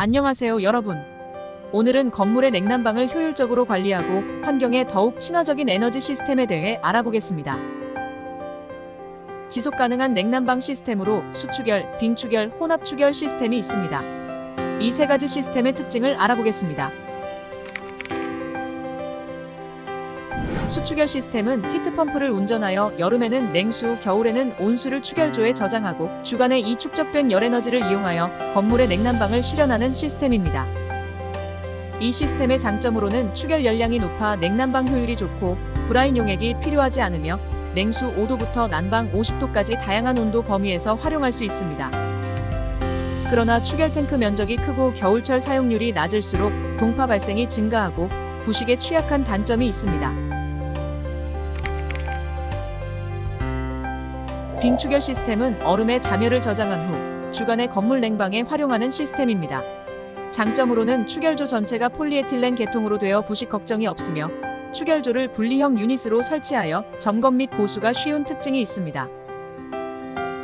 안녕하세요, 여러분. 오늘은 건물의 냉난방을 효율적으로 관리하고 환경에 더욱 친화적인 에너지 시스템에 대해 알아보겠습니다. 지속 가능한 냉난방 시스템으로 수축열, 빙축열, 혼합축열 시스템이 있습니다. 이 세 가지 시스템의 특징을 알아보겠습니다. 수축열 시스템은 히트펌프를 운전하여 여름에는 냉수, 겨울에는 온수를 축열조에 저장하고 주간에 이 축적된 열에너지를 이용하여 건물의 냉난방을 실현하는 시스템입니다. 이 시스템의 장점으로는 축열 열량이 높아 냉난방 효율이 좋고 브라인 용액이 필요하지 않으며 냉수 5도부터 난방 50도까지 다양한 온도 범위에서 활용할 수 있습니다. 그러나 축열 탱크 면적이 크고 겨울철 사용률이 낮을수록 동파 발생이 증가하고 부식에 취약한 단점이 있습니다. 빙축열 시스템은 얼음에 잔열을 저장한 후 주간에 건물 냉방에 활용하는 시스템입니다. 장점으로는 축열조 전체가 폴리에틸렌 계통으로 되어 부식 걱정이 없으며 축열조를 분리형 유닛으로 설치하여 점검 및 보수가 쉬운 특징이 있습니다.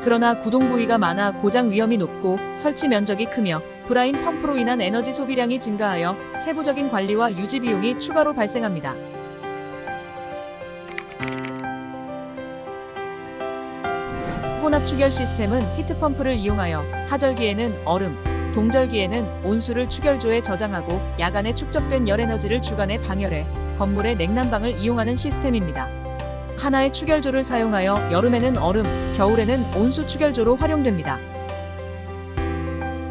그러나 구동 부위가 많아 고장 위험이 높고 설치 면적이 크며 브라인 펌프로 인한 에너지 소비량이 증가하여 세부적인 관리와 유지 비용이 추가로 발생합니다. 혼합 축열 시스템은 히트펌프를 이용하여 하절기에는 얼음, 동절기에는 온수를 축열조에 저장하고 야간에 축적된 열에너지를 주간에 방열해 건물의 냉난방을 이용하는 시스템입니다. 하나의 축열조를 사용하여 여름에는 얼음, 겨울에는 온수 축열조로 활용됩니다.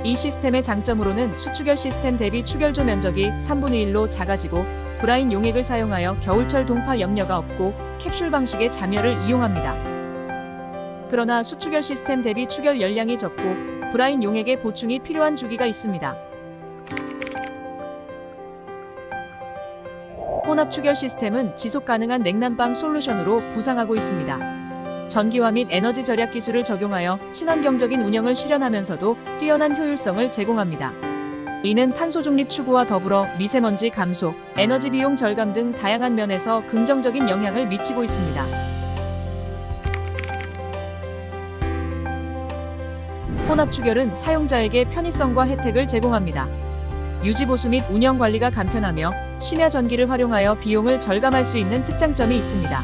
이 시스템의 장점으로는 수축열 시스템 대비 축열조 면적이 3분의 1로 작아지고 브라인 용액을 사용하여 겨울철 동파 염려가 없고 캡슐 방식의 잠열을 이용합니다. 그러나 수축열 시스템 대비 축열 열량이 적고 브라인 용액의 보충이 필요한 주기가 있습니다. 혼합 축열 시스템은 지속 가능한 냉난방 솔루션으로 부상하고 있습니다. 전기화 및 에너지 절약 기술을 적용하여 친환경적인 운영을 실현하면서도 뛰어난 효율성을 제공합니다. 이는 탄소 중립 추구와 더불어 미세먼지 감소, 에너지 비용 절감 등 다양한 면에서 긍정적인 영향을 미치고 있습니다. 혼합 축열은 사용자에게 편의성과 혜택을 제공합니다. 유지 보수 및 운영 관리가 간편하며 심야 전기를 활용하여 비용을 절감할 수 있는 특장점이 있습니다.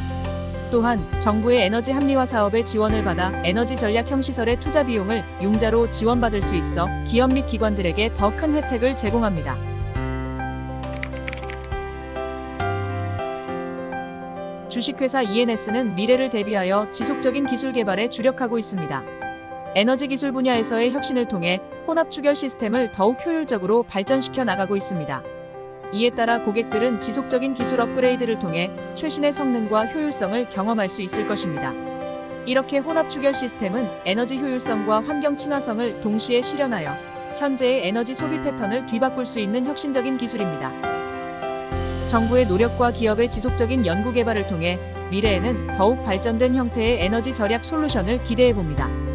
또한 정부의 에너지 합리화 사업의 지원을 받아 에너지 전략형 시설의 투자 비용을 융자로 지원받을 수 있어 기업 및 기관들에게 더 큰 혜택을 제공합니다. 주식회사 ENS는 미래를 대비하여 지속적인 기술 개발에 주력하고 있습니다. 에너지 기술 분야에서의 혁신을 통해 혼합 축열 시스템을 더욱 효율적으로 발전시켜 나가고 있습니다. 이에 따라 고객들은 지속적인 기술 업그레이드를 통해 최신의 성능과 효율성을 경험할 수 있을 것입니다. 이렇게 혼합 축열 시스템은 에너지 효율성과 환경 친화성을 동시에 실현하여 현재의 에너지 소비 패턴을 뒤바꿀 수 있는 혁신적인 기술입니다. 정부의 노력과 기업의 지속적인 연구 개발을 통해 미래에는 더욱 발전된 형태의 에너지 절약 솔루션을 기대해 봅니다.